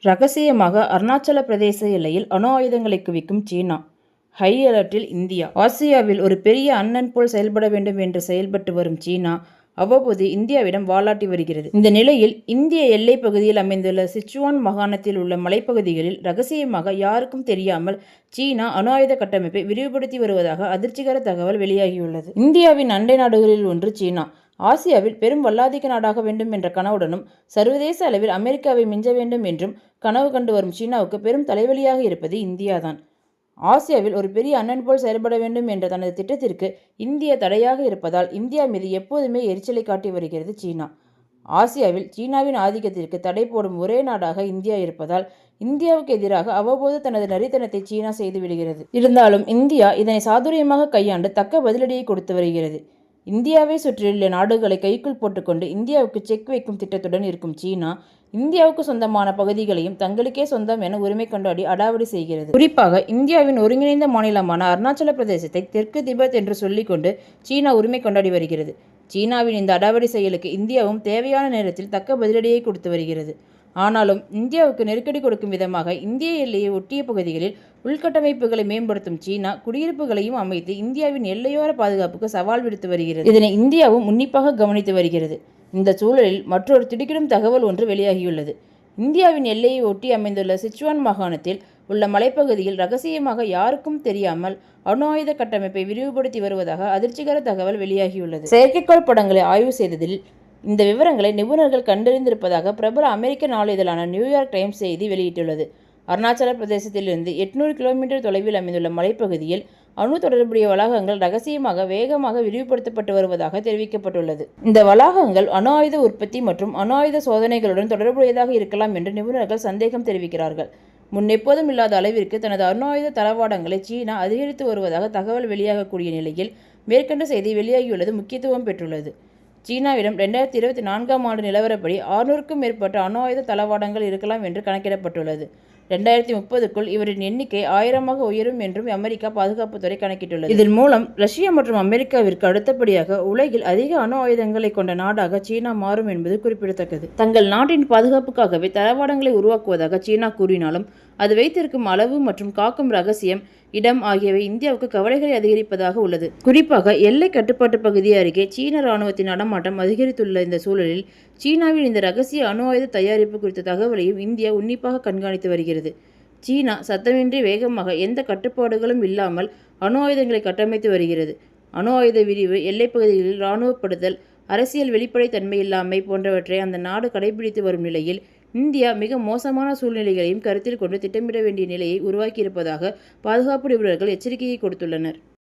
ரகசியமாக அருணாச்சல பிரதேச எல்லையில் அணு ஆயுதங்களை குவிக்கும் சீனா. High அலர்ட்டில் India. ஆசியாவில் ஒரு பெரிய அண்ணன் போல் செயல்பட வேண்டும் என்று செயல்பட்டு வரும் சீனா அவ்வப்போது இந்தியாவிடம் வாலாட்டி வருகிறது. இந்த நிலையில் இந்திய எல்லைப் பகுதியில் அமைந்துள்ள சிச்சுவான் மாகாணத்தில் உள்ள மலைப்பகுதிகளில் ரகசியமாக யாருக்கும் தெரியாமல் சீனா அணு ஆயுத கட்டமைப்பை விரிவுபடுத்தி வருவதாக அதிர்ச்சிகர தகவல் வெளியாகியுள்ளது. இந்தியாவின் அண்டை நாடுகளில் ஒன்று சீனா. ஆசியாவில் பெரும் வல்லாதிக்க நாடாக வேண்டும் என்ற கனவுடனும் சர்வதேச அளவில் அமெரிக்காவை மிஞ்ச வேண்டும் என்றும் கனவு கண்டு வரும் சீனாவுக்கு பெரும் தலைவலியாக இருப்பது இந்தியாதான். ஆசியாவில் ஒரு பெரிய அண்ணன் போல் செயல்பட வேண்டும் என்ற தனது திட்டத்திற்கு இந்தியா தடையாக இருப்பதால் இந்தியா மீது எப்போதுமே எரிச்சலை காட்டி வருகிறது சீனா. ஆசியாவில் சீனாவின் ஆதிக்கத்திற்கு தடை போடும் ஒரே நாடாக இந்தியா இருப்பதால் இந்தியாவுக்கு எதிராக அவ்வப்போது தனது நரித்தனத்தை சீனா செய்து விடுகிறது. இருந்தாலும் இந்தியா இதனை சாதுரியமாக கையாண்டு தக்க பதிலடியை கொடுத்து வருகிறது. இந்தியாவை சுற்றியுள்ள நாடுகளை கைக்குள் போட்டுக்கொண்டு இந்தியாவுக்கு செக் வைக்கும் திட்டத்துடன் இருக்கும் சீனா இந்தியாவுக்கு சொந்தமான பகுதிகளையும் தங்களுக்கே சொந்தம் என உரிமை கொண்டாடி அடாவடி செய்கிறது. குறிப்பாக இந்தியாவின் ஒருங்கிணைந்த மாநிலமான அருணாச்சல பிரதேசத்தை தெற்கு திபெத் என்று சொல்லிக்கொண்டு சீனா உரிமை கொண்டாடி வருகிறது. சீனாவின் இந்த அடாவடி செயலுக்கு இந்தியாவும் தேவையான நேரத்தில் தக்க பதிலடியை கொடுத்து வருகிறது. ஆனாலும் இந்தியாவுக்கு நெருக்கடி கொடுக்கும் விதமாக இந்திய எல்லையை ஒட்டிய பகுதிகளில் உள்கட்டமைப்புகளை மேம்படுத்தும் சீனா குடியிருப்புகளையும் அமைத்து இந்தியாவின் எல்லையோர பாதுகாப்புக்கு சவால் விடுத்து வருகிறது. இதனை இந்தியாவும் உன்னிப்பாக கவனித்து வருகிறது. இந்த சூழலில் மற்றொரு திடுக்கிடும் தகவல் ஒன்று வெளியாகியுள்ளது. இந்தியாவின் எல்லையை ஒட்டி அமைந்துள்ள சிச்சுவான் மாகாணத்தில் உள்ள மலைப்பகுதியில் ரகசியமாக யாருக்கும் தெரியாமல் அணு ஆயுத கட்டமைப்பை விரிவுபடுத்தி வருவதாக அதிர்ச்சிகர தகவல் வெளியாகியுள்ளது. செயற்கைக்கோள் படங்களை ஆய்வு செய்ததில் இந்த விவரங்களை நிபுணர்கள் கண்டறிந்திருப்பதாக பிரபல அமெரிக்க நாளிதழான நியூயார்க் டைம்ஸ் செய்தி வெளியிட்டுள்ளது. அருணாச்சல பிரதேசத்திலிருந்து எட்நூறு கிலோமீட்டர் தொலைவில் அமைந்துள்ள மலைப்பகுதியில் அணு தொடர்புடைய வளாகங்கள் ரகசியமாக வேகமாக விரிவுபடுத்தப்பட்டு வருவதாக தெரிவிக்கப்பட்டுள்ளது. இந்த வளாகங்கள் அணு ஆயுத உற்பத்தி மற்றும் அணு ஆயுத சோதனைகளுடன் தொடர்புடையதாக இருக்கலாம் என்று நிபுணர்கள் சந்தேகம் தெரிவிக்கிறார்கள். முன்னெப்போதும் இல்லாத அளவிற்கு தனது அணு ஆயுத தளவாடங்களை சீனா அதிகரித்து வருவதாக தகவல் வெளியாகக்கூடிய நிலையில் மேற்கண்ட செய்தி வெளியாகியுள்ளது முக்கியத்துவம் பெற்றுள்ளது. சீனாவிடம் ரெண்டாயிரத்தி இருபத்தி நான்காம் ஆண்டு நிலவரப்படி ஆறுநூறுக்கும் மேற்பட்ட அணு ஆயுத தளவாடங்கள் இருக்கலாம் என்று கணக்கிடப்பட்டுள்ளது. ரெண்டாயிரத்தி முப்பதுக்குள் இவரின் எண்ணிக்கை ஆயிரமாக உயரும் என்றும் அமெரிக்கா பாதுகாப்புத்துறை கணக்கிட்டுள்ளது. இதன் மூலம் ரஷ்யா மற்றும் அமெரிக்காவிற்கு அடுத்தபடியாக உலகில் அதிக அணு ஆயுதங்களை கொண்ட நாடாக சீனா மாறும் என்பது குறிப்பிடத்தக்கது. தங்கள் நாட்டின் பாதுகாப்புக்காகவே தளவாடங்களை உருவாக்குவதாக சீனா கூறினாலும் அது வைத்திருக்கும் அளவு மற்றும் காக்கும் ரகசியம் இடம் ஆகியவை இந்தியாவுக்கு கவலைகளை அதிகரிப்பதாக உள்ளது. குறிப்பாக எல்லை கட்டுப்பாட்டு பகுதி அருகே சீன ராணுவத்தின் நடமாட்டம் அதிகரித்துள்ள இந்த சூழலில் சீனாவின் இந்த ரகசிய அணு ஆயுத தயாரிப்பு குறித்த தகவலையும் இந்தியா உன்னிப்பாக கண்காணித்து வருகிறது. சீனா சத்தமின்றி வேகமாக எந்த கட்டுப்பாடுகளும் இல்லாமல் அணு ஆயுதங்களை கட்டமைத்து வருகிறது. அணு ஆயுத விரிவு எல்லைப்பகுதிகளில் இராணுவப்படுதல் அரசியல் வெளிப்படைத்தன்மை இல்லாமை போன்றவற்றை அந்த நாடு கடைபிடித்து வரும் நிலையில் இந்தியா மிக மோசமான சூழ்நிலைகளையும் கருத்தில் கொண்டு திட்டமிட வேண்டிய நிலையை உருவாக்கியிருப்பதாக பாதுகாப்பு நிபுணர்கள் எச்சரிக்கையை கொடுத்துள்ளனர்.